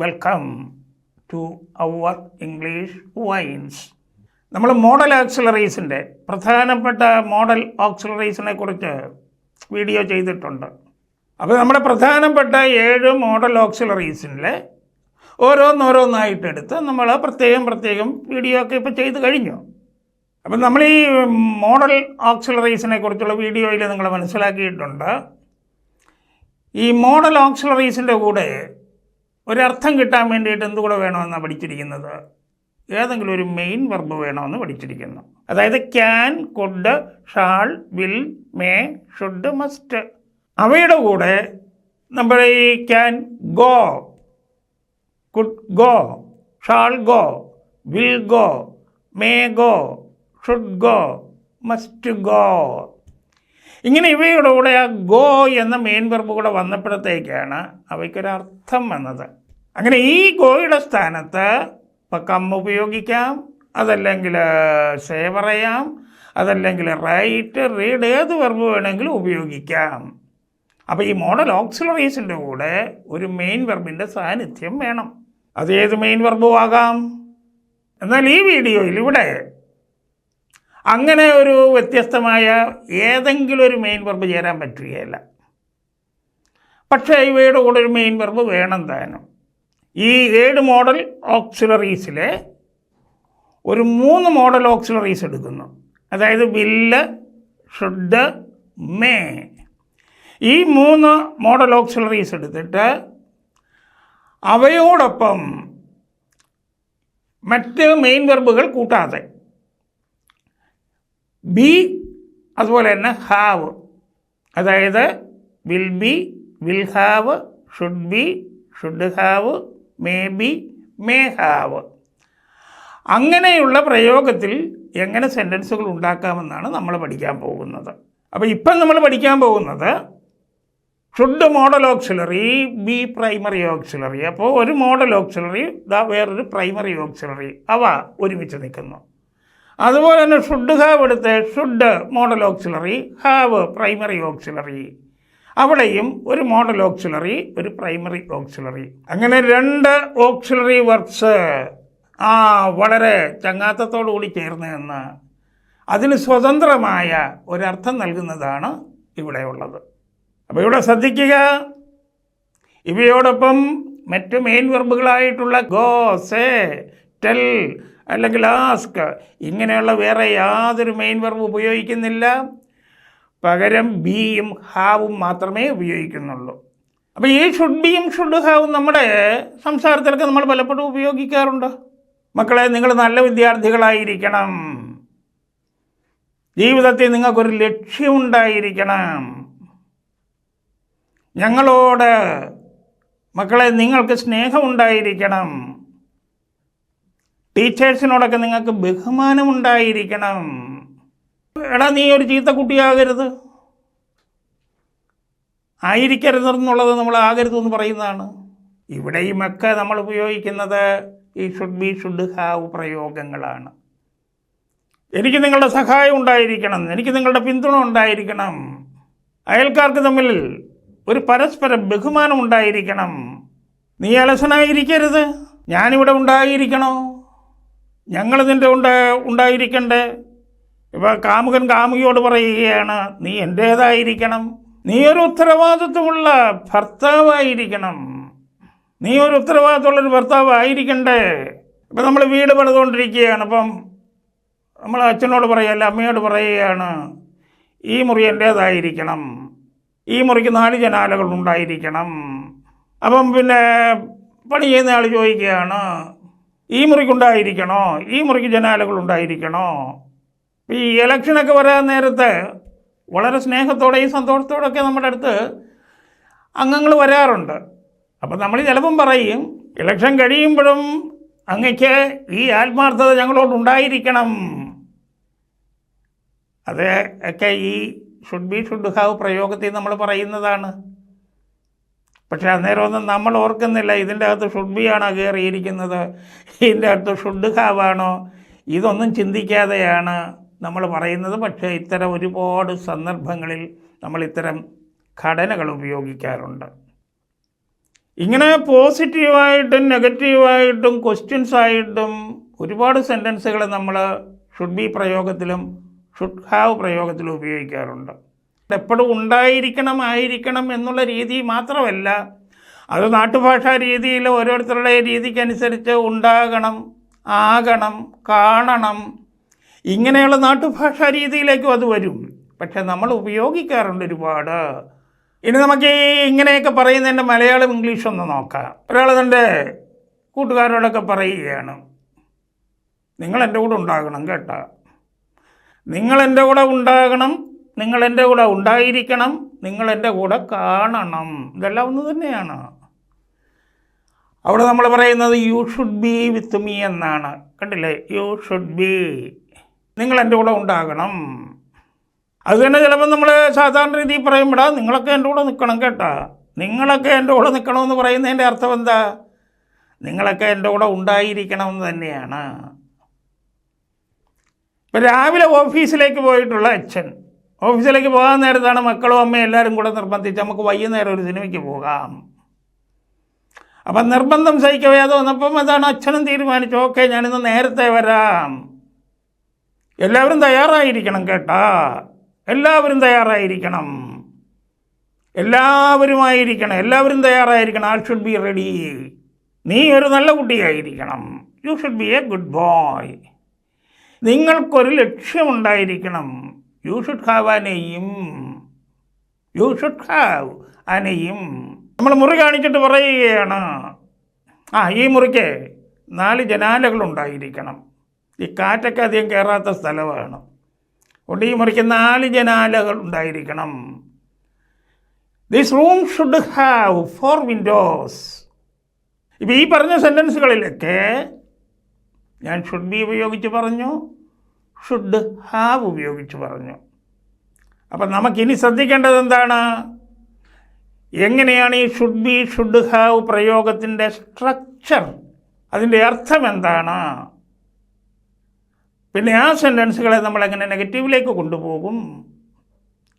Welcome to our English wines നമ്മൾ model ആക്സിലറീസിന്റെ പ്രധാനപ്പെട്ട മോഡൽ ഓക്സിലറീസിനെ കുറിച്ച് വീഡിയോ ചെയ്തിട്ടുണ്ട്. അപ്പോൾ നമ്മുടെ പ്രധാനപ്പെട്ട ഏഴ് മോഡൽ ഓക്സിലറീസിലെ ഓരോന്നോരോന്നായിട്ടെടുത്ത് നമ്മൾ പ്രത്യേകം പ്രത്യേകം വീഡിയോ ഒക്കെ ഇപ്പോൾ ചെയ്ത് കഴിഞ്ഞു. അപ്പം നമ്മൾ ഈ മോഡൽ ഓക്സിലറീസിനെ കുറിച്ചുള്ള വീഡിയോയിൽ നിങ്ങൾ മനസ്സിലാക്കിയിട്ടുണ്ട്. ഈ മോഡൽ ഓക്സിലറീസിന്റെ കൂടെ ഒരർത്ഥം കിട്ടാൻ വേണ്ടിയിട്ട് എന്തുകൂടെ വേണമെന്നാണ് പഠിച്ചിരിക്കുന്നത്? ഏതെങ്കിലും ഒരു മെയിൻ വെർബ് വേണമെന്ന് പഠിച്ചിരിക്കുന്നു. അതായത് can could shall will may should must അവയുടെ കൂടെ നമ്മൾ ഈ can go could go shall go will go may go should go must go ഇങ്ങനെ ഇവയുടെ കൂടെ ആ ഗോ എന്ന മെയിൻ വെർബ് കൂടെ വന്നപ്പോഴത്തേക്കാണ് അവയ്ക്കൊരർത്ഥം വന്നത്. അങ്ങനെ ഈ ഗോയുടെ സ്ഥാനത്ത് ഇപ്പം കമ്മ് ഉപയോഗിക്കാം അതല്ലെങ്കിൽ സേ അതല്ലെങ്കിൽ റൈറ്റ് റീഡ് ഏത് വെർബ് വേണമെങ്കിലും ഉപയോഗിക്കാം. അപ്പോൾ ഈ മോഡൽ ഓക്സിലറീസിന്റെ കൂടെ ഒരു മെയിൻ വെർബിന്റെ സാന്നിധ്യം വേണം. അത് ഏത് മെയിൻ വെർബും ആകാം. എന്നാൽ ഈ വീഡിയോയിൽ ഇവിടെ അങ്ങനെ ഒരു വ്യത്യസ്തമായ ഏതെങ്കിലും ഒരു മെയിൻ വെർബ് ചേരാൻ പറ്റുകയില്ല. പക്ഷേ ഇവയുടെ കൂടെ ഒരു മെയിൻ വെർബ് വേണം താനും. ഈ ഏഴ് മോഡൽ ഓക്സിലറീസിലെ ഒരു മൂന്ന് മോഡൽ ഓക്സിലറീസ് എടുക്കുന്നു. അതായത് വില്ല് ഷുഡ് മേ ഈ മൂന്ന് മോഡൽ ഓക്സിലറീസ് എടുത്തിട്ട് അവയോടൊപ്പം മറ്റ് മെയിൻ വെർബുകൾ കൂട്ടാതെ ബി അതുപോലെ തന്നെ ഹാവ് അതായത് will be will have should be should have may be may have അങ്ങനെയുള്ള പ്രയോഗത്തിൽ എങ്ങനെ സെന്റൻസുകൾ ഉണ്ടാക്കാമെന്നാണ് നമ്മൾ പഠിക്കാൻ പോകുന്നത്. അപ്പോൾ ഇപ്പം നമ്മൾ പഠിക്കാൻ പോകുന്നത് should model auxiliary be primary auxiliary അപ്പോൾ ഒരു മോഡൽ ഓക്സിലറി ദാ വേറൊരു പ്രൈമറി ഓക്സിലറി അവ ഒരുമിച്ച് നിൽക്കുന്നു. അതുപോലെ തന്നെ ഷുഡ് ഹാവ് എടുത്ത് should model auxiliary have primary auxiliary അവിടെയും ഒരു മോഡൽ ഓക്സിലറി ഒരു പ്രൈമറി ഓക്സിലറി അങ്ങനെ രണ്ട് ഓക്സിലറി വർക്ക്സ് ആ വളരെ ചങ്ങാത്തത്തോടുകൂടി ചേർന്ന് എന്ന് അതിന് സ്വതന്ത്രമായ ഒരർത്ഥം നൽകുന്നതാണ് ഇവിടെയുള്ളത് അപ്പോൾ ഇവിടെ ശ്രദ്ധിക്കുക. ഇവയോടൊപ്പം മറ്റ് മെയിൻ വെർബുകളായിട്ടുള്ള ഗോ സേ ടെൽ അല്ലെങ്കിൽ ആസ്ക് ഇങ്ങനെയുള്ള വേറെ യാതൊരു മെയിൻ വെർബ് ഉപയോഗിക്കുന്നില്ല. പകരം ബിയും ഹാവും മാത്രമേ ഉപയോഗിക്കുന്നുള്ളൂ. അപ്പോൾ ഈ ഷുഡ് ബിയും ഷുഡ് ഹാവും നമ്മുടെ സംസാരത്തിലൊക്കെ നമ്മൾ പലപ്പോഴും ഉപയോഗിക്കാറുണ്ട്. മക്കളെ നിങ്ങൾ നല്ല വിദ്യാർത്ഥികളായിരിക്കണം. ജീവിതത്തിൽ നിങ്ങൾക്കൊരു ലക്ഷ്യമുണ്ടായിരിക്കണം. ഞങ്ങളോട് മക്കളെ നിങ്ങൾക്ക് സ്നേഹമുണ്ടായിരിക്കണം. ടീച്ചേഴ്സിനോടൊക്കെ നിങ്ങൾക്ക് ബഹുമാനമുണ്ടായിരിക്കണം. എടാ നീ ഒരു ചീത്ത കുട്ടിയാകരുത്. ആയിരിക്കരുതെന്നുള്ളത് നമ്മൾ ആകരുതെന്ന് പറയുന്നതാണ്. ഇവിടെയുമൊക്കെ നമ്മൾ ഉപയോഗിക്കുന്നത് ഈ ഷുഡ് ബി ഷുഡ് ഹാവ് പ്രയോഗങ്ങളാണ്. എനിക്ക് നിങ്ങളുടെ സഹായം ഉണ്ടായിരിക്കണം. എനിക്ക് നിങ്ങളുടെ പിന്തുണ ഉണ്ടായിരിക്കണം. അയൽക്കാർക്ക് തമ്മിൽ ഒരു പരസ്പര ബഹുമാനം ഉണ്ടായിരിക്കണം. നീ അലസനായിരിക്കരുത്. ഞാനിവിടെ ഉണ്ടായിരിക്കണോ? ഞങ്ങൾ നിന്റെ ഉണ്ടാ ഉണ്ടായിരിക്കണ്ടേ? ഇപ്പോൾ കാമുകൻ കാമുകിയോട് പറയുകയാണ് നീ എന്റേതായിരിക്കണം നീ ഒരു ഉത്തരവാദിത്വമുള്ള ഭർത്താവായിരിക്കണം. നീ ഒരു ഉത്തരവാദിത്തമുള്ളൊരു ഭർത്താവ് ആയിരിക്കണ്ടേ ഇപ്പം നമ്മൾ വീട് പണിതുകൊണ്ടിരിക്കുകയാണ്. അപ്പം നമ്മൾ അച്ഛനോട് പറയുകയല്ല അമ്മയോട് പറയുകയാണ് ഈ മുറി എന്റേതായിരിക്കണം ഈ മുറിക്ക് നാല് ജനാലകൾ ഉണ്ടായിരിക്കണം. അപ്പം പിന്നെ പണി ചെയ്യുന്ന ആൾ ചോദിക്കുകയാണ് ഈ മുറിക്കുണ്ടായിരിക്കണോ? ഈ മുറിക്ക് ജനാലകൾ ഉണ്ടായിരിക്കണോ? ഈ ഇലക്ഷനൊക്കെ വരാൻ നേരത്ത് വളരെ സ്നേഹത്തോടെയും സന്തോഷത്തോടെയൊക്കെ നമ്മുടെ അടുത്ത് അംഗങ്ങൾ വരാറുണ്ട്. അപ്പം നമ്മൾ ചിലപ്പം പറയും ഇലക്ഷൻ കഴിയുമ്പോഴും അങ്ങക്ക് ഈ ആത്മാർത്ഥത ഞങ്ങളോട് ഉണ്ടായിരിക്കണം. അത് ഒക്കെ ഈ ഷുഡ് ബി ഷുഡ് ഹാവ് പ്രയോഗത്തിൽ നമ്മൾ പറയുന്നതാണ്. പക്ഷെ അന്നേരമൊന്നും നമ്മൾ ഓർക്കുന്നില്ല ഇതിന്റെ അകത്ത് ഷുഡ് ബി ആണോ കയറിയിരിക്കുന്നത്? ഇതിന്റെ അകത്ത് ഷുഡ് ഹാവാണോ ഇതൊന്നും ചിന്തിക്കാതെയാണ്. നമ്മൾ പറയുന്നത് പക്ഷേ ഇത്തരം ഒരുപാട് സന്ദർഭങ്ങളിൽ നമ്മൾ ഇത്തരം ഘടനകൾ ഉപയോഗിക്കാറുണ്ട്. ഇങ്ങനെ പോസിറ്റീവായിട്ടും നെഗറ്റീവായിട്ടും ക്വസ്റ്റ്യൻസ് ആയിട്ടും ഒരുപാട് സെന്റൻസുകൾ നമ്മൾ ഷുഡ് ബി പ്രയോഗത്തിലും ഷുഡ് ഹാവ് പ്രയോഗത്തിലും ഉപയോഗിക്കാറുണ്ട്. എപ്പോഴും ഉണ്ടായിരിക്കണം ആയിരിക്കണം എന്നുള്ള രീതി മാത്രമല്ല അത് നാട്ടുഭാഷാ രീതിയിൽ ഓരോരുത്തരുടെ രീതിക്കനുസരിച്ച് ഉണ്ടാകണം ആകണം കാണണം ഇങ്ങനെയുള്ള നാട്ടുഭാഷാ രീതിയിലേക്കും അത് വരും. പക്ഷെ നമ്മൾ ഉപയോഗിക്കാറുണ്ട് ഒരുപാട്. ഇനി നമുക്ക് ഈ ഇങ്ങനെയൊക്കെ പറയുന്നതിന്റെ മലയാളം ഇംഗ്ലീഷ് ഒന്ന് നോക്കാം. ഒരാൾ തന്റെ കൂട്ടുകാരോടൊക്കെ പറയുകയാണ്. നിങ്ങൾ എന്റെ കൂടെ ഉണ്ടാകണം കേട്ടോ. നിങ്ങൾ എന്റെ കൂടെ ഉണ്ടാകണം നിങ്ങൾ എന്റെ കൂടെ ഉണ്ടായിരിക്കണം നിങ്ങൾ എന്റെ കൂടെ കാണണം. ഇതെല്ലാം ഒന്ന് തന്നെയാണ്. അവിടെ നമ്മൾ പറയുന്നത് you should be with me എന്നാണ്. കണ്ടില്ലേ? യു ഷുഡ് ബി നിങ്ങൾ എന്റെ കൂടെ ഉണ്ടാകണം. അത് തന്നെ ചിലപ്പോൾ നമ്മൾ സാധാരണ രീതിയിൽ പറയുമ്പോഴാ നിങ്ങളൊക്കെ എന്റെ കൂടെ നിൽക്കണം കേട്ടാ. നിങ്ങളൊക്കെ എന്റെ കൂടെ നിൽക്കണമെന്ന് പറയുന്നതിന്റെ അർത്ഥം എന്താ? നിങ്ങളൊക്കെ എന്റെ കൂടെ ഉണ്ടായിരിക്കണമെന്ന് തന്നെയാണ്. ഇപ്പം രാവിലെ ഓഫീസിലേക്ക് പോയിട്ടുള്ള അച്ഛൻ. ഓഫീസിലേക്ക് പോകാൻ നേരത്താണ് മക്കളും അമ്മയും എല്ലാവരും കൂടെ നിർബന്ധിച്ച് നമുക്ക് വൈകുന്നേരം ഒരു സിനിമയ്ക്ക് പോകാം. അപ്പം നിർബന്ധം സഹിക്കവേ അത് വന്നപ്പം അതാണ് അച്ഛനും തീരുമാനിച്ചു. ഓക്കെ ഞാനിന്ന് നേരത്തെ വരാം. എല്ലാവരും തയ്യാറായിരിക്കണം കേട്ടാ. എല്ലാവരും തയ്യാറായിരിക്കണം. എല്ലാവരുമായിരിക്കണം. എല്ലാവരും തയ്യാറായിരിക്കണം. ആൾ ഷുഡ് ബി റെഡി നീ ഒരു നല്ല കുട്ടിയായിരിക്കണം. You should be a good boy നിങ്ങൾക്കൊരു ലക്ഷ്യമുണ്ടായിരിക്കണം. You should have അനെയും you should have അനെയും നമ്മൾ മുറി കാണിച്ചിട്ട് പറയുകയാണ്. ആ ഈ മുറിക്ക് നാല് ജനാലകളുണ്ടായിരിക്കണം. ഈ കാറ്റൊക്കെ അധികം കയറാത്ത സ്ഥലമാണ്. അതുകൊണ്ട് ഈ മുറിക്ക് നാല് ജനാലകൾ ഉണ്ടായിരിക്കണം. This room should have four windows ഇപ്പം ഈ പറഞ്ഞ സെന്റൻസുകളിലൊക്കെ ഞാൻ ഷുഡ് ബി ഉപയോഗിച്ച് പറഞ്ഞു ഷുഡ് ഹാവ് ഉപയോഗിച്ച് പറഞ്ഞു. അപ്പം നമുക്കിനി ശ്രദ്ധിക്കേണ്ടത് എന്താണ്? എങ്ങനെയാണ് ഈ ഷുഡ് ബി ഷുഡ് ഹാവ് പ്രയോഗത്തിന്റെ സ്ട്രക്ചർ അതിന്റെ അർത്ഥം എന്താണ്? പിന്നെ ആ സെന്റൻസുകളെ നമ്മൾ എങ്ങനെ നെഗറ്റീവിലേക്ക് കൊണ്ടുപോകും?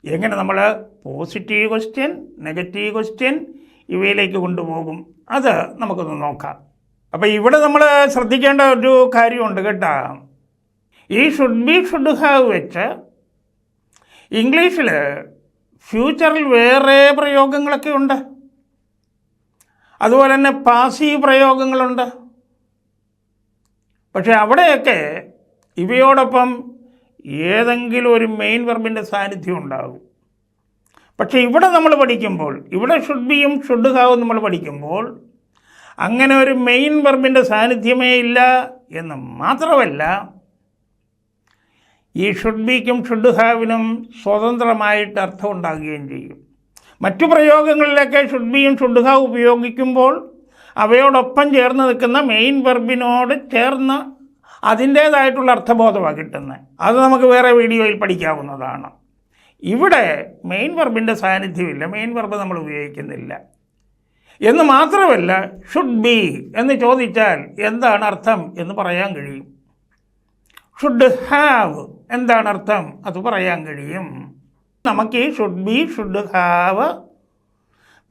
എങ്ങനെ നമ്മൾ പോസിറ്റീവ് ക്വസ്റ്റ്യൻ നെഗറ്റീവ് ക്വസ്റ്റ്യൻ ഇവയിലേക്ക് കൊണ്ടുപോകും? അത് നമുക്കൊന്ന് നോക്കാം. അപ്പോൾ ഇവിടെ നമ്മൾ ശ്രദ്ധിക്കേണ്ട ഒരു കാര്യമുണ്ട് കേട്ടോ. ഈ ഷുഡ് ബി ഷുഡ് ഹാവ് വെച്ച് ഇംഗ്ലീഷിൽ ഫ്യൂച്ചറിൽ വേറെ പ്രയോഗങ്ങളൊക്കെ ഉണ്ട്. അതുപോലെ തന്നെ പാസീവ് പ്രയോഗങ്ങളുണ്ട്. പക്ഷെ അവിടെയൊക്കെ ഇവയോടൊപ്പം ഏതെങ്കിലും ഒരു മെയിൻ വെർബിന്റെ സാന്നിധ്യം ഉണ്ടാകും. പക്ഷേ ഇവിടെ നമ്മൾ പഠിക്കുമ്പോൾ ഇവിടെ ഷുഡ് ബിയും ഷുഡ് ഹാവും നമ്മൾ പഠിക്കുമ്പോൾ അങ്ങനെ ഒരു മെയിൻ വെർബിന്റെ സാന്നിധ്യമേ ഇല്ല എന്ന് മാത്രമല്ല ഈ ഷുഡ് ബിക്കും ഷുഡ് ഹാവിനും സ്വതന്ത്രമായിട്ട് അർത്ഥം ഉണ്ടാകുകയും ചെയ്യും. മറ്റു പ്രയോഗങ്ങളിലൊക്കെ ഷുഡ് ബിയും ഷുഡ് ഹാവ് ഉപയോഗിക്കുമ്പോൾ അവയോടൊപ്പം ചേർന്ന് നിൽക്കുന്ന മെയിൻ വെർബിനോട് ചേർന്ന് അതിന്റേതായിട്ടുള്ള അർത്ഥബോധമാണ് കിട്ടുന്നത് അത് നമുക്ക് വേറെ വീഡിയോയിൽ പഠിക്കാവുന്നതാണ്. ഇവിടെ മെയിൻ വെർബിന്റെ സാന്നിധ്യമില്ല. മെയിൻ വെർബ് നമ്മൾ ഉപയോഗിക്കുന്നില്ല. എന്ന് മാത്രമല്ല ഷുഡ് ബി എന്ന് ചോദിച്ചാൽ എന്താണ് അർത്ഥം എന്ന് പറയാൻ കഴിയും. ഷുഡ് ഹാവ് എന്താണ് അർത്ഥം അത് പറയാൻ കഴിയും. നമുക്ക് ഈ ഷുഡ് ബി ഷുഡ് ഹാവ്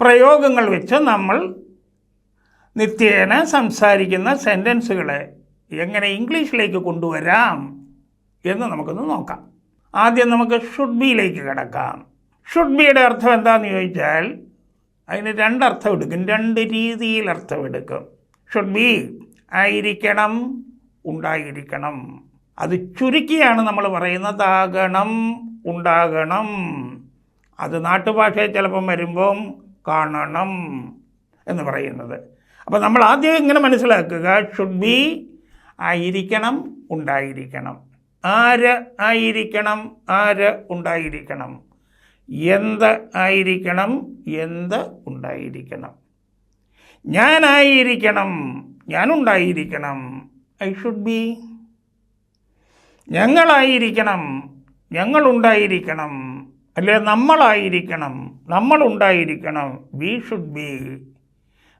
പ്രയോഗങ്ങൾ വെച്ച് നമ്മൾ നിത്യേന സംസാരിക്കുന്ന സെന്റൻസുകളെ എങ്ങനെ ഇംഗ്ലീഷിലേക്ക് കൊണ്ടുവരാം എന്ന് നമുക്കൊന്ന് നോക്കാം. ആദ്യം നമുക്ക് ഷുഡ് ബിയിലേക്ക് കിടക്കാം. ഷുഡ് ബിയുടെ അർത്ഥം എന്താണെന്ന് ചോദിച്ചാൽ അതിന് രണ്ടർത്ഥം എടുക്കും. രണ്ട് രീതിയിൽ അർത്ഥം എടുക്കും. ഷുഡ് ബി ആയിരിക്കണം ഉണ്ടായിരിക്കണം. അത് ചുരുക്കിയാണ് നമ്മൾ പറയുന്നത്. ആകണം ഉണ്ടാകണം. അത് നാട്ടുഭാഷയിൽ ചിലപ്പം വരുമ്പം കാണണം എന്ന് പറയുന്നത്. അപ്പോൾ നമ്മൾ ആദ്യം ഇങ്ങനെ മനസ്സിലാക്കുക? ഷുഡ് ബി ആയിരിക്കണം ഉണ്ടായിരിക്കണം. ആര് ആയിരിക്കണം ആര് ഉണ്ടായിരിക്കണം? എന്ത് ആയിരിക്കണം എന്ത് ഉണ്ടായിരിക്കണം? ഞാനായിരിക്കണം ഞാനുണ്ടായിരിക്കണം. ഐ ഷുഡ് ബി ഞങ്ങളായിരിക്കണം ഞങ്ങളുണ്ടായിരിക്കണം. അല്ലെ നമ്മളായിരിക്കണം നമ്മളുണ്ടായിരിക്കണം. വി ഷുഡ് ബി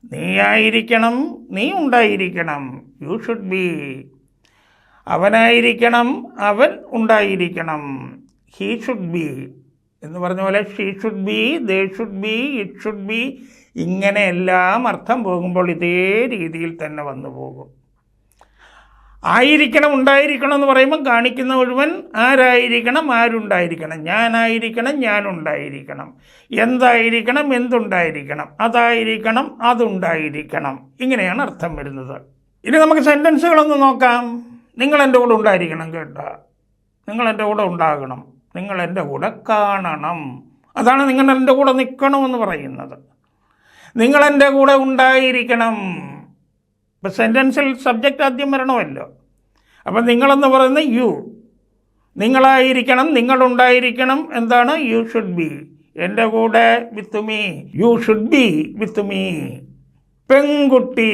നീ ആയിരിക്കണം നീ ഉണ്ടായിരിക്കണം. യു ഷുഡ് ബി അവനായിരിക്കണം അവൻ ഉണ്ടായിരിക്കണം. ഹീ ഷുഡ് ബി എന്ന് പറഞ്ഞ പോലെ she should be they should be it should be ഇങ്ങനെയെല്ലാം അർത്ഥം പോകുമ്പോൾ ഇതേ രീതിയിൽ തന്നെ വന്നു പോകും. ആയിരിക്കണം ഉണ്ടായിരിക്കണം എന്ന് പറയുമ്പോൾ കാണിക്കുന്ന മുഴുവൻ ആരായിരിക്കണം ആരുണ്ടായിരിക്കണം? ഞാനായിരിക്കണം ഞാനുണ്ടായിരിക്കണം. എന്തായിരിക്കണം എന്തുണ്ടായിരിക്കണം? അതായിരിക്കണം അതുണ്ടായിരിക്കണം. ഇങ്ങനെയാണ് അർത്ഥം വരുന്നത്. ഇനി നമുക്ക് സെന്റൻസുകളൊന്ന് നോക്കാം. നിങ്ങൾ എന്റെ കൂടെ ഉണ്ടായിരിക്കണം കേട്ടോ. നിങ്ങൾ എന്റെ കൂടെ ഉണ്ടാകണം. നിങ്ങൾ എന്റെ കൂടെ കാണണം. അതാണ് നിങ്ങൾ എന്റെ കൂടെ നിൽക്കണമെന്ന് പറയുന്നത്. നിങ്ങൾ എന്റെ കൂടെ ഉണ്ടായിരിക്കണം. ഇപ്പം സെന്റൻസിൽ സബ്ജക്റ്റ് ആദ്യം വരണമല്ലോ. അപ്പം നിങ്ങളെന്ന് പറയുന്നത് യു നിങ്ങളായിരിക്കണം നിങ്ങളുണ്ടായിരിക്കണം എന്താണ് യു ഷുഡ് ബി എന്റെ കൂടെ with me you should be with me പെൺകുട്ടി.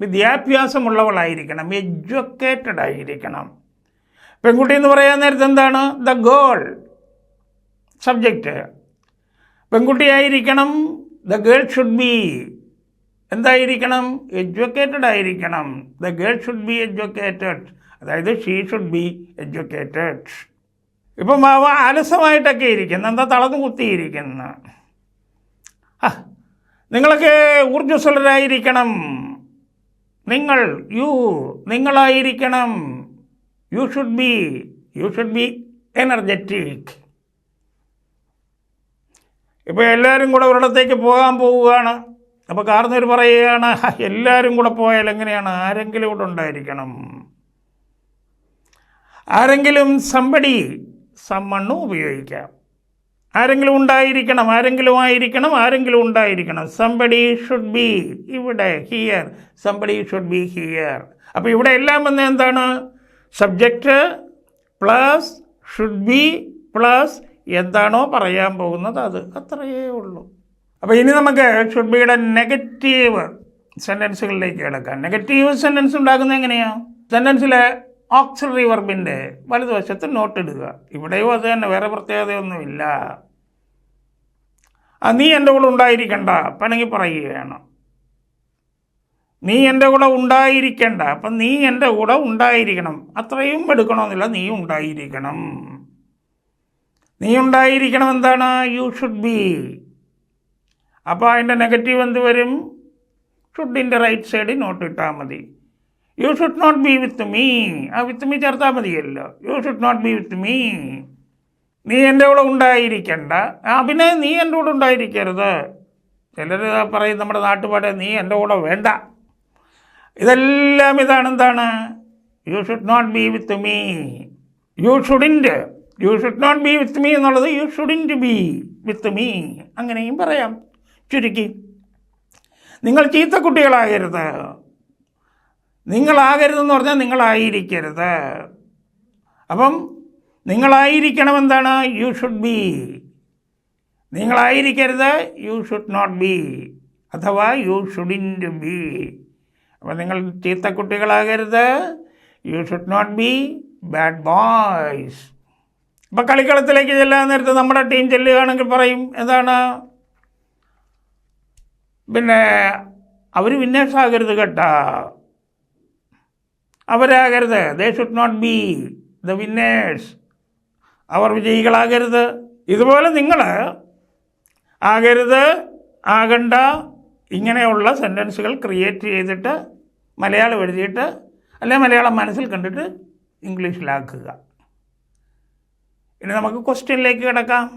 വിദ്യാഭ്യാസമുള്ളവളായിരിക്കണം എഡ്യൂക്കേറ്റഡ് ആയിരിക്കണം. പെൺകുട്ടി എന്ന് പറയാൻ നേരത്തെ എന്താണ്? ദ ഗേൾ സബ്ജക്റ്റ് പെൺകുട്ടിയായിരിക്കണം ദ ഗേൾ ഷുഡ് ബി എന്തായിരിക്കണം? എഡ്യൂക്കേറ്റഡ് ആയിരിക്കണം. The girl should be educated അതായത് ഷീ ഷുഡ് ബി എഡ്യൂക്കേറ്റഡ് ഇപ്പം അവ അലസമായിട്ടൊക്കെ ഇരിക്കുന്നു. എന്താ തളർന്നു കുത്തിയിരിക്കുന്നു? നിങ്ങളൊക്കെ ഊർജസ്വലരായിരിക്കണം. നിങ്ങൾ you നിങ്ങളായിരിക്കണം. You should be you should be energetic ഇപ്പോൾ എല്ലാവരും കൂടെ ഒരിടത്തേക്ക് പോകാൻ പോവുകയാണ്. അപ്പോൾ കാർന്നവർ പറയുകയാണ് "ഹ, എല്ലാവരും കൂടെ പോയാൽ എങ്ങനെയാണ്? ആരെങ്കിലും ഇവിടെ ഉണ്ടായിരിക്കണം. ആരെങ്കിലും സമ്പടി സമ്മണ്ണും ഉപയോഗിക്കാം. ആരെങ്കിലും ഉണ്ടായിരിക്കണം ആരെങ്കിലും ആയിരിക്കണം ആരെങ്കിലും ഉണ്ടായിരിക്കണം. സമ്പടി ഷുഡ് ബി ഇവിടെ here somebody should be here അപ്പോൾ ഇവിടെ എല്ലാം വന്ന എന്താണ്? Subject plus should be plus എന്താണോ പറയാൻ പോകുന്നത് അത്. അത്രയേ ഉള്ളൂ. അപ്പോൾ ഇനി നമുക്ക് ഷുഡ് ബിയുടെ നെഗറ്റീവ് സെന്റൻസുകളിലേക്ക് കിടക്കാം. നെഗറ്റീവ് സെന്റൻസ് ഉണ്ടാക്കുന്നത് എങ്ങനെയാണ് സെന്റൻസിലെ ഓക്സിലറി വർബിന്റെ വലതുവശത്ത് നോട്ട് ഇടുക. ഇവിടെയും അത് തന്നെ വേറെ പ്രത്യേകതയൊന്നുമില്ല. നീ എന്റെ കൂടെ ഉണ്ടായിരിക്കണ്ട പണങ്ങി പറയുകയാണ്. നീ എന്റെ കൂടെ ഉണ്ടായിരിക്കണ്ട അപ്പം നീ എന്റെ കൂടെ ഉണ്ടായിരിക്കണം. അത്രയും എടുക്കണമെന്നില്ല നീ ഉണ്ടായിരിക്കണം. നീ ഉണ്ടായിരിക്കണം എന്താണ്? യു ഷുഡ് ബി അപ്പോൾ അതിന്റെ നെഗറ്റീവ് എന്ത് വരും? ഷുഡിന്റെ റൈറ്റ് സൈഡിൽ നോട്ട് ഇട്ടാൽ മതി. You should not be with me ആ വിത്ത് മീ ചേർത്താൽ മതിയല്ലോ. You should not be with me നീ എന്റെ കൂടെ ഉണ്ടായിരിക്കണ്ട. ആ പിന്നെ നീ എന്റെ കൂടെ ഉണ്ടായിരിക്കരുത്. ചിലർ പറയും നമ്മുടെ നാട്ടുപാടെ നീ എന്റെ കൂടെ വേണ്ട. ഇതെല്ലാം ഇതാണ് എന്താണ്? You should not be with me you shouldn't you should not be with me എന്നുള്ളത് you shouldn't be with me അങ്ങനെയും പറയാം. ചുരുക്കി. നിങ്ങൾ ചീത്ത കുട്ടികളാകരുത്. നിങ്ങളാകരുതെന്ന് പറഞ്ഞാൽ നിങ്ങളായിരിക്കരുത്. അപ്പം നിങ്ങളായിരിക്കണം എന്താണ് യു ഷുഡ് ബി നിങ്ങളായിരിക്കരുത് യു ഷുഡ് നോട്ട് ബി അഥവാ യു ഷുഡിന്റ് ബി അപ്പം നിങ്ങൾ ചീത്ത കുട്ടികളാകരുത് you should not be bad boys ഇപ്പം കളിക്കളത്തിലേക്ക് ചെല്ലാൻ നേരത്ത് നമ്മുടെ ടീം ചെല്ലുകയാണെങ്കിൽ പറയും എന്താണ്? പിന്നെ അവർ വിന്നേഴ്സ് ആകരുത് കേട്ടാ. അവരാകരുത്. They should not be the winners അവർ വിജയികളാകരുത്. ഇതുപോലെ നിങ്ങൾ ആകരുത് ആകണ്ട ഇങ്ങനെയുള്ള സെന്റൻസുകൾ ക്രിയേറ്റ് ചെയ്തിട്ട് മലയാളം എഴുതിയിട്ട് അല്ലെ മലയാളം മനസ്സിൽ കണ്ടിട്ട് ഇംഗ്ലീഷിലാക്കുക. ഇനി നമുക്ക് ക്വസ്റ്റ്യനിലേക്ക് കിടക്കാം.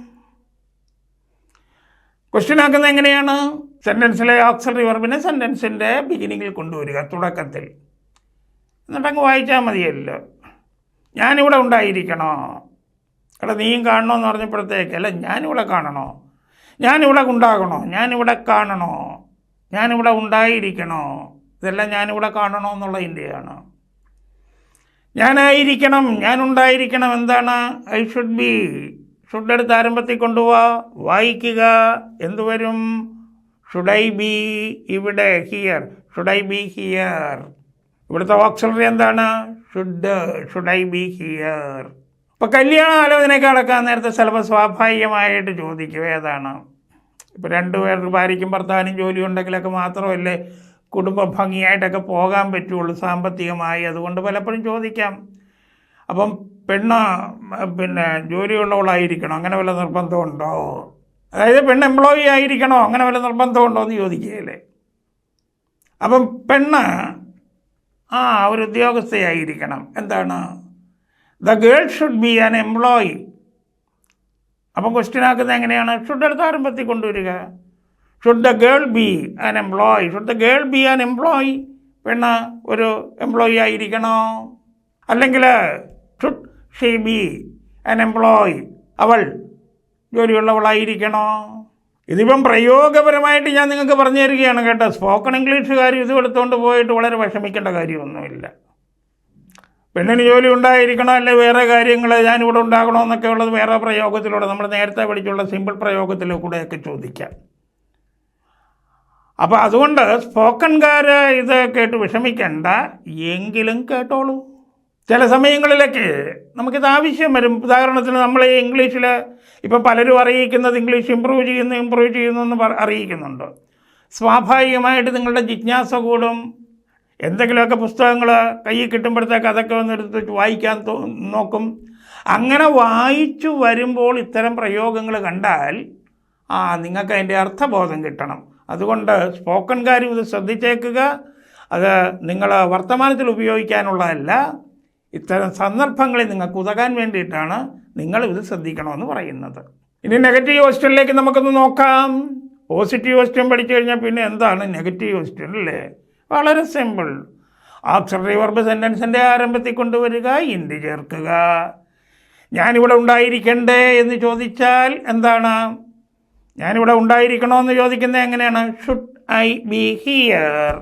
ക്വസ്റ്റ്യൻ ആക്കുന്നത് എങ്ങനെയാണ്? സെന്റൻസിലെ ഓക്സറി വർബിനെ സെന്റൻസിന്റെ ബിഗിനിങ്ങിൽ കൊണ്ടുവരിക തുടക്കത്തിൽ. എന്നിട്ടങ്ങ് വായിച്ചാൽ മതിയല്ലോ. ഞാനിവിടെ ഉണ്ടായിരിക്കണോ? എടാ നീയും കാണണമെന്ന് പറഞ്ഞപ്പോഴത്തേക്ക് അല്ല ഞാനിവിടെ കാണണോ? ഞാനിവിടെ ഉണ്ടാകണോ? ഞാനിവിടെ കാണണോ? ഞാനിവിടെ ഉണ്ടായിരിക്കണോ? ഇതെല്ലാം ഞാനിവിടെ കാണണോ എന്നുള്ള എന്നുള്ളതിന്റെയാണ് ഞാനായിരിക്കണം ഞാനുണ്ടായിരിക്കണം എന്താണ്? ഐ ഷുഡ് ബി ഷുഡ് എടുത്ത് ആരംഭത്തിൽ കൊണ്ടുപോവാ? വായിക്കുക. എന്ത് വരും? ഷുഡ് ഐ ബി ഇവിടെ here should I be here ഇവിടുത്തെ ഓക്സിലറി എന്താണ്? Should should I be here ഇപ്പോൾ കല്യാണ ആലോചനയൊക്കെ നടക്കാൻ നേരത്തെ ചിലപ്പോൾ സ്വാഭാവികമായിട്ട് ചോദിക്കും ഏതാണ്? ഇപ്പോൾ രണ്ട് പേർക്ക് ഭാര്യയ്ക്കും ഭർത്താവിനും ജോലി ഉണ്ടെങ്കിലൊക്കെ മാത്രമല്ലേ കുടുംബം ഭംഗിയായിട്ടൊക്കെ പോകാൻ പറ്റുള്ളൂ സാമ്പത്തികമായി? അതുകൊണ്ട് പലപ്പോഴും ചോദിക്കാം. അപ്പം പെണ്ണ് പിന്നെ ജോലിയുള്ളവളായിരിക്കണം. അങ്ങനെ വല്ല നിർബന്ധമുണ്ടോ അതായത് പെണ്ണ് എംപ്ലോയി ആയിരിക്കണോ? അങ്ങനെ വല്ല നിർബന്ധമുണ്ടോ എന്ന് ചോദിക്കുകയല്ലേ. അപ്പം പെണ്ണ് ആ ഒരു ഉദ്യോഗസ്ഥയായിരിക്കണം. എന്താണ്? The girl should be an employee അപ്പം ക്വസ്റ്റ്യൻ ആക്കുന്നത് എങ്ങനെയാണ്? ഷുഡ് എടുത്ത് ആരംഭത്തിൽ കൊണ്ടുവരിക should the girl be an employee should the girl be an employee പെണ്ണ് ഒരു എംപ്ലോയി ആയിരിക്കണോ? അല്ലെങ്കിൽ should she be an employee അവൾ ജോലിയുള്ളവളായിരിക്കണോ? ഇതിപ്പം പ്രയോഗപരമായിട്ട് ഞാൻ നിങ്ങൾക്ക് പറഞ്ഞു തരികയാണ് കേട്ടോ. സ്പോക്കൺ ഇംഗ്ലീഷുകാർ ഇത് എടുത്തുകൊണ്ട് പോയിട്ട് വളരെ വിഷമിക്കേണ്ട കാര്യമൊന്നുമില്ല. പെണ്ണിന് ജോലി ഉണ്ടായിരിക്കണോ അല്ലെ? വേറെ കാര്യങ്ങൾ ഞാനിവിടെ ഉണ്ടാകണോ എന്നൊക്കെ ഉള്ളത് വേറെ പ്രയോഗത്തിലൂടെ. നമ്മൾ നേരത്തെ പഠിച്ചുള്ള സിമ്പിൾ പ്രയോഗത്തിലൂടെ കൂടെയൊക്കെ ചോദിക്കാം. അപ്പോൾ അതുകൊണ്ട് സ്പോക്കൺകാർ ഇത് കേട്ട് വിഷമിക്കേണ്ട. എങ്കിലും കേട്ടോളൂ. ചില സമയങ്ങളിലൊക്കെ നമുക്കിത് ആവശ്യം വരും. ഉദാഹരണത്തിന് നമ്മൾ ഈ ഇംഗ്ലീഷിൽ ഇപ്പം പലരും അറിയിക്കുന്നത് ഇംഗ്ലീഷ് ഇമ്പ്രൂവ് ചെയ്യുന്നു ഇമ്പ്രൂവ് ചെയ്യുന്നു എന്ന് അറിയിക്കുന്നുണ്ട്. സ്വാഭാവികമായിട്ട് നിങ്ങളുടെ ജിജ്ഞാസ കൂടും. എന്തെങ്കിലുമൊക്കെ പുസ്തകങ്ങൾ കയ്യിൽ കിട്ടുമ്പോഴത്തേക്ക് അതൊക്കെ ഒന്ന് എടുത്ത് വായിക്കാൻ നോക്കും. അങ്ങനെ വായിച്ചു വരുമ്പോൾ ഇത്തരം പ്രയോഗങ്ങൾ കണ്ടാൽ ആ നിങ്ങൾക്ക് അതിന്റെ അർത്ഥബോധം കിട്ടണം. അതുകൊണ്ട് സ്പോക്കൺ കാര്യം ഇത് ശ്രദ്ധിച്ചേക്കുക. അത് നിങ്ങൾ വർത്തമാനത്തിൽ ഉപയോഗിക്കാനുള്ളതല്ല. ഇത്തരം സന്ദർഭങ്ങളിൽ നിങ്ങൾക്ക് ഉതകാൻ വേണ്ടിയിട്ടാണ് നിങ്ങൾ ഇത് ശ്രദ്ധിക്കണമെന്ന് പറയുന്നത്. ഇനി നെഗറ്റീവ് ഹോസ്റ്റലിലേക്ക് നമുക്കൊന്ന് നോക്കാം. പോസിറ്റീവ് ക്വസ്റ്റ്യൻ പഠിച്ചു കഴിഞ്ഞാൽ പിന്നെ എന്താണ് നെഗറ്റീവ് ക്വസ്റ്റ്യൻ അല്ലേ? വളരെ സിമ്പിൾ ആക്സറി വർബ് സെന്റൻസിന്റെ ആരംഭത്തിൽ കൊണ്ടുവരിക ഇൻഡ് ചേർക്കുക. ഞാനിവിടെ ഉണ്ടായിരിക്കണ്ടേ എന്ന് ചോദിച്ചാൽ എന്താണ്? ഞാനിവിടെ ഉണ്ടായിരിക്കണമെന്ന് ചോദിക്കുന്നത് എങ്ങനെയാണ്? ഷുഡ് ഐ ബി ഹിയർ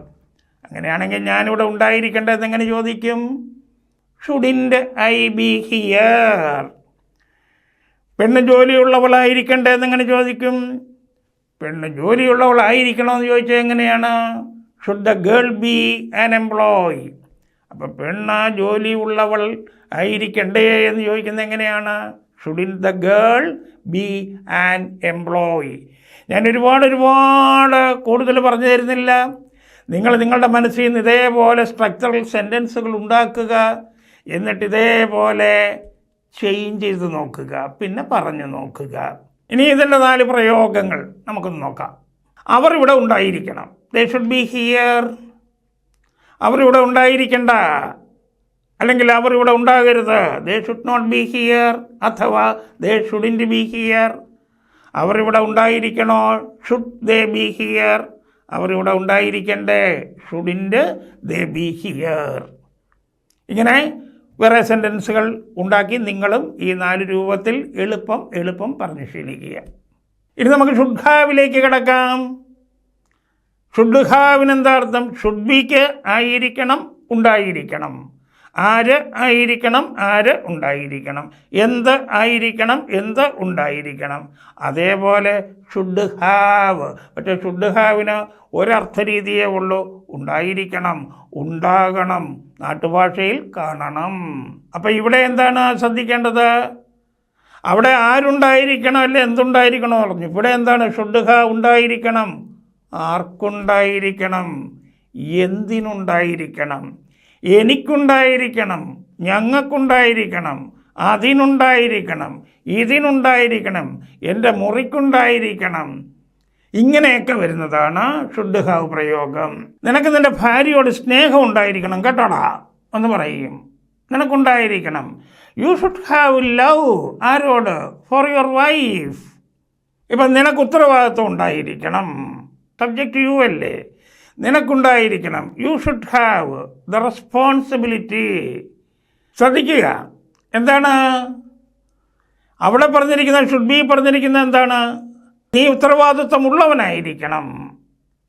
അങ്ങനെയാണെങ്കിൽ ഞാനിവിടെ ഉണ്ടായിരിക്കേണ്ടതെന്ന് എങ്ങനെ ചോദിക്കും? Shouldn't I be here. പെണ്ണ് ജോലിയുള്ളവളായിരിക്കണ്ടേ എന്നിങ്ങനെ ചോദിക്കും. പെണ്ണ് ജോലിയുള്ളവളായിരിക്കണമെന്ന് ചോദിച്ചാൽ എങ്ങനെയാണ്? Should the girl be an employee അപ്പോൾ പെണ്ണ് ജോലിയുള്ളവൾ ആയിരിക്കണ്ടേ എന്ന് ചോദിക്കുന്നത് എങ്ങനെയാണ്? Shouldn't the girl be an employee ഞാൻ ഒരുപാട് ഒരുപാട് കൂടുതൽ പറഞ്ഞു തരുന്നില്ല. നിങ്ങൾ നിങ്ങളുടെ മനസ്സിൽ നിന്ന് ഇതേപോലെ സ്ട്രക്ചറൽ സെന്റൻസുകൾ ഉണ്ടാക്കുക. എന്നിട്ട് ഇതേപോലെ ചേഞ്ച് ചെയ്ത് നോക്കുക പിന്നെ പറഞ്ഞു നോക്കുക. ഇനി ഇതിന്റെ നാല് പ്രയോഗങ്ങൾ നമുക്കൊന്ന് നോക്കാം. അവർ ഇവിടെ ഉണ്ടായിരിക്കണം. ദേ ഷുഡ് ബി ഹിയർ അവർ ഇവിടെ ഉണ്ടായിരിക്കണ്ട. അല്ലെങ്കിൽ അവർ ഇവിടെ ഉണ്ടാകരുത്. They should not be here അഥവാ ദേ ഷുഡിന്റ് ബി ഹിയർ അവർ ഇവിടെ ഉണ്ടായിരിക്കണോ? ഷുഡ് ദേ ബി ഹിയർ അവർ ഇവിടെ ഉണ്ടായിരിക്കണ്ടേ? ഷുഡിന്റ് ദേ ബി ഹിയർ ഇങ്ങനെ വേറെ സെന്റൻസുകൾ ഉണ്ടാക്കി നിങ്ങളും ഈ നാല് രൂപത്തിൽ എളുപ്പം എളുപ്പം പറഞ്ഞു ശീലിക്കുക ഇനി നമുക്ക് ഷുഡ്ഹാവിലേക്ക് കിടക്കാം. ഷുഡ്ഹാവിനെന്താർത്ഥം? ഷുഡ്ബിക്ക് ആയിരിക്കണം ഉണ്ടായിരിക്കണം. ആര് ആയിരിക്കണം ആര് ഉണ്ടായിരിക്കണം? എന്ത് ആയിരിക്കണം എന്ത് ഉണ്ടായിരിക്കണം? അതേപോലെ ഷുഡ് ഹാവ് പക്ഷേ ഷുഡ് ഹാവിന് ഒരർത്ഥ രീതിയേ ഉള്ളൂ. ഉണ്ടായിരിക്കണം ഉണ്ടാകണം. നാട്ടുഭാഷയിൽ കാണണം. അപ്പം ഇവിടെ എന്താണ് ശ്രദ്ധിക്കേണ്ടത്? അവിടെ ആരുണ്ടായിരിക്കണം അല്ലെ എന്തുണ്ടായിരിക്കണോ പറഞ്ഞു. ഇവിടെ എന്താണ് ഷുഡ് ഹാ ഉണ്ടായിരിക്കണം? ആർക്കുണ്ടായിരിക്കണം? എന്തിനുണ്ടായിരിക്കണം? എനിക്കുണ്ടായിരിക്കണം ഞങ്ങൾക്കുണ്ടായിരിക്കണം അതിനുണ്ടായിരിക്കണം ഇതിനുണ്ടായിരിക്കണം എന്റെ മുറിക്കുണ്ടായിരിക്കണം. ഇങ്ങനെയൊക്കെ വരുന്നതാണ് ഷുഡ് ഹാവ് പ്രയോഗം. നിനക്ക് നിന്റെ ഭാര്യയോട് സ്നേഹം ഉണ്ടായിരിക്കണം കേട്ടോടാ എന്ന് പറയും. നിനക്കുണ്ടായിരിക്കണം. യു ഷുഡ് ഹാവ് ലവ് ആരോട്? ഫോർ യുവർ വൈഫ് ഇപ്പം നിനക്ക് ഉത്തരവാദിത്വം ഉണ്ടായിരിക്കണം. സബ്ജക്റ്റ് യു അല്ലേ? നിനക്കുണ്ടായിരിക്കണം. You should have the responsibility ശ്രദ്ധിക്കുക. എന്താണ്? അവിടെ പറഞ്ഞിരിക്കുന്ന ഷുഡ് ബി പറഞ്ഞിരിക്കുന്ന എന്താണ്? നീ ഉത്തരവാദിത്വമുള്ളവനായിരിക്കണം.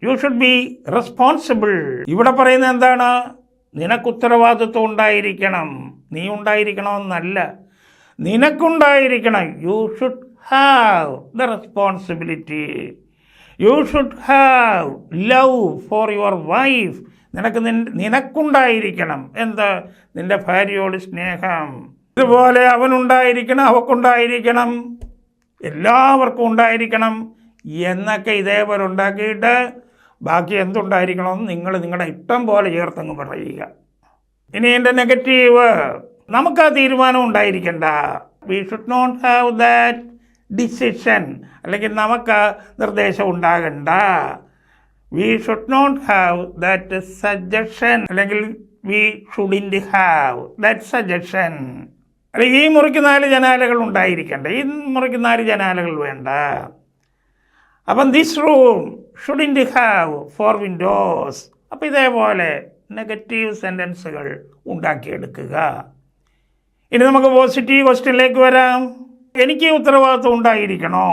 യു ഷുഡ് ബി റെസ്പോൺസിബിൾ ഇവിടെ പറയുന്നത് എന്താണ്? നിനക്ക് ഉത്തരവാദിത്വം ഉണ്ടായിരിക്കണം. നീ ഉണ്ടായിരിക്കണമെന്നല്ല. നിനക്കുണ്ടായിരിക്കണം. You should have the responsibility you should have love for your wife നിനക്ക് നിൻ- നിനക്കുണ്ടായിരിക്കണം. എന്ത്? നിന്റെ ഭാര്യയോട് സ്നേഹം. ഇതുപോലെ അവനുണ്ടായിരിക്കണം അവക്കുണ്ടായിരിക്കണം. എല്ലാവർക്കും ഉണ്ടായിരിക്കണം എന്നൊക്കെ ഇതേപോലെ ഉണ്ടാക്കിയിട്ട് ബാക്കി എന്തുണ്ടായിരിക്കണമെന്ന് നിങ്ങൾ നിങ്ങളുടെ ഇഷ്ടം പോലെ ചേർത്തങ്ങ് പറയുക. ഇനി എന്റെ നെഗറ്റീവ്. നമുക്ക് ആ തീരുമാനം ഉണ്ടായിരിക്കണ്ട. We should not have that decision അല്ലെങ്കിൽ നമുക്ക് നിർദ്ദേശം ഉണ്ടാകണ്ട. We should not have that suggestion അല്ലെങ്കിൽ we shouldn't have that suggestion അല്ലെങ്കിൽ ഈ മുറിക്ക് നാല് ജനാലകൾ ഉണ്ടായിരിക്കണ്ട? ഈ മുറിക്ക് നാല് ജനാലകൾ വേണ്ട. അപ്പം this room shouldn't have four windows അപ്പം ഇതേപോലെ നെഗറ്റീവ് സെന്റൻസുകൾ ഉണ്ടാക്കിയെടുക്കുക. ഇനി നമുക്ക് പോസിറ്റീവ് ക്വസ്റ്റ്യനിലേക്ക് വരാം. എനിക്ക് ഉത്തരവാദിത്വം ഉണ്ടായിരിക്കണോ?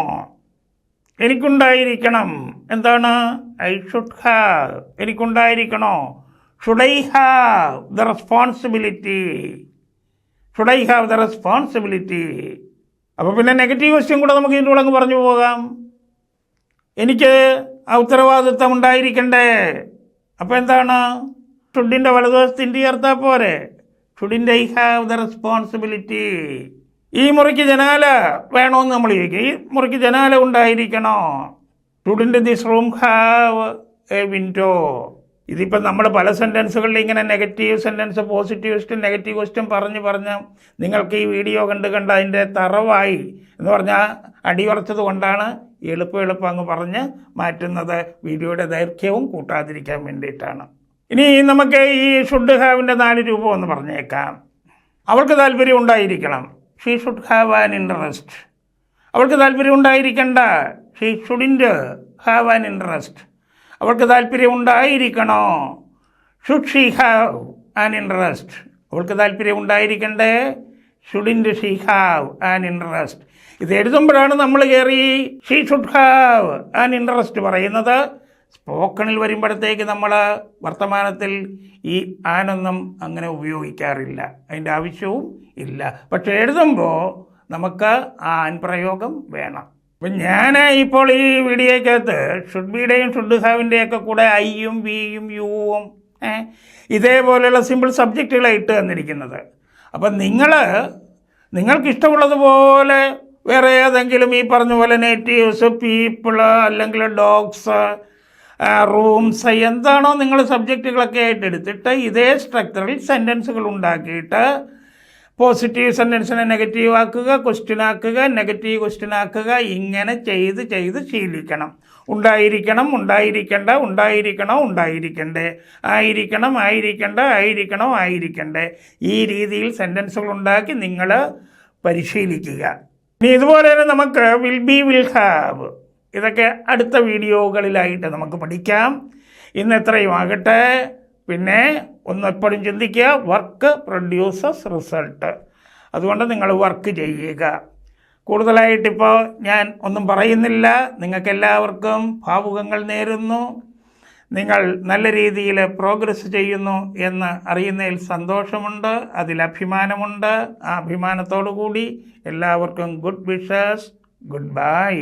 എനിക്കുണ്ടായിരിക്കണം. എന്താണ്? I should have എനിക്കുണ്ടായിരിക്കണോ? Should I have the responsibility should I have the responsibility അപ്പോൾ പിന്നെ നെഗറ്റീവ് ക്വസ്റ്റ്യൻ കൂടെ നമുക്ക് ഇതിന്റെ അങ്ങ് പറഞ്ഞു പോകാം. എനിക്ക് ആ ഉത്തരവാദിത്വം ഉണ്ടായിരിക്കണ്ടേ? അപ്പോൾ എന്താണ്? ഷുഡിന്റെ വലതുവശത്തിന്റെ ചേർത്താൽ പോരെ. Shouldn't I have the responsibility ഈ മുറിക്ക് ജനാല വേണമെന്ന് നമ്മൾ ചോദിക്കും. ഈ മുറിക്ക് ജനാല ഉണ്ടായിരിക്കണോ? Student this room have a window ഇതിപ്പോൾ നമ്മൾ പല സെന്റൻസുകളിൽ ഇങ്ങനെ negative sentence positive question negative question പറഞ്ഞ് പറഞ്ഞ് നിങ്ങൾക്ക് ഈ വീഡിയോ കണ്ട് കണ്ട് അതിന്റെ തറവായി എന്ന് പറഞ്ഞാൽ അടിയുറച്ചത് കൊണ്ടാണ് എളുപ്പം എളുപ്പം അങ്ങ് പറഞ്ഞ് മാറ്റുന്നത്. വീഡിയോയുടെ ദൈർഘ്യവും കൂട്ടാതിരിക്കാൻ വേണ്ടിയിട്ടാണ്. ഇനി നമുക്ക് ഈ ഷുഡ് ഹാവിന്റെ നാല് രൂപം എന്ന് പറഞ്ഞേക്കാം. അവൾക്ക് താല്പര്യം ഉണ്ടായിരിക്കണം. She should have an interest അവൾക്ക് താല്പര്യം ഉണ്ടായിരിക്കണ്ട she shouldn't have an interest അവൾക്ക് താല്പര്യം ഉണ്ടായിരിക്കണോ should she have an interest അവൾക്ക് താല്പര്യം ഉണ്ടായിരിക്കണ്ടേ shouldn't she have an interest ഇത് എഴുതുമ്പോഴാണ് നമ്മൾ കയറി. She should have an interest പറയുന്നത്. സ്പോക്കണിൽ വരുമ്പോഴത്തേക്ക് നമ്മൾ വർത്തമാനത്തിൽ ഈ ആനൊന്നും അങ്ങനെ ഉപയോഗിക്കാറില്ല. അതിന്റെ ആവശ്യവും ഇല്ല. പക്ഷെ എഴുതുമ്പോൾ നമുക്ക് ആ ആൻ പ്രയോഗം വേണം. അപ്പം ഞാൻ ഇപ്പോൾ ഈ വീഡിയോയ്ക്കകത്ത് ഷുഡ് ബിയുടെയും ഷുഡ് ഹാവിന്റെയൊക്കെ കൂടെ ഐയും വിയും യുവും ഇതേപോലെയുള്ള സിമ്പിൾ സബ്ജക്റ്റുകളെ ഇട്ട് തന്നിരിക്കുന്നത്. അപ്പം നിങ്ങൾ നിങ്ങൾക്കിഷ്ടമുള്ളതുപോലെ വേറെ ഏതെങ്കിലും ഈ പറഞ്ഞ പോലെ നേറ്റീവ്സ് പീപ്പിൾ അല്ലെങ്കിൽ ഡോഗ്സ് റൂംസ് എന്താണോ നിങ്ങൾ സബ്ജക്റ്റുകളൊക്കെ ആയിട്ട് എടുത്തിട്ട് ഇതേ സ്ട്രക്ചറിൽ സെന്റൻസുകൾ ഉണ്ടാക്കിയിട്ട് പോസിറ്റീവ് സെന്റൻസിനെ നെഗറ്റീവ് ആക്കുക ക്വസ്റ്റ്യൻ ആക്കുക നെഗറ്റീവ് ക്വസ്റ്റ്യൻ ആക്കുക ഇങ്ങനെ ചെയ്ത് ചെയ്ത് ശീലിക്കണം. ഉണ്ടായിരിക്കണം ഉണ്ടായിരിക്കേണ്ട ഉണ്ടായിരിക്കണോ ഉണ്ടായിരിക്കണ്ടേ. ആയിരിക്കണം ആയിരിക്കേണ്ട ആയിരിക്കണോ ആയിരിക്കണ്ടേ. ഈ രീതിയിൽ സെന്റൻസുകൾ ഉണ്ടാക്കി നിങ്ങൾ പരിശീലിക്കുക. ഇനി ഇതുപോലെ തന്നെ നമുക്ക് വിൽ ബി വിൽ ഹാവ് ഇതൊക്കെ അടുത്ത വീഡിയോകളിലായിട്ട് നമുക്ക് പഠിക്കാം. ഇന്ന് എത്രയും ആകട്ടെ. പിന്നെ ഒന്ന് എപ്പോഴും ചിന്തിക്കുക വർക്ക് പ്രൊഡ്യൂസസ് റിസൾട്ട് അതുകൊണ്ട് നിങ്ങൾ വർക്ക് ചെയ്യുക. കൂടുതലായിട്ടിപ്പോൾ ഞാൻ ഒന്നും പറയുന്നില്ല. നിങ്ങൾക്കെല്ലാവർക്കും ഭാവുകങ്ങൾ നേരുന്നു. നിങ്ങൾ നല്ല രീതിയിൽ പ്രോഗ്രസ് ചെയ്യുന്നു എന്ന് അറിയുന്നതിൽ സന്തോഷമുണ്ട് അതിൽ അഭിമാനമുണ്ട്. ആ അഭിമാനത്തോടു കൂടി എല്ലാവർക്കും ഗുഡ് വിഷസ് ഗുഡ് ബൈ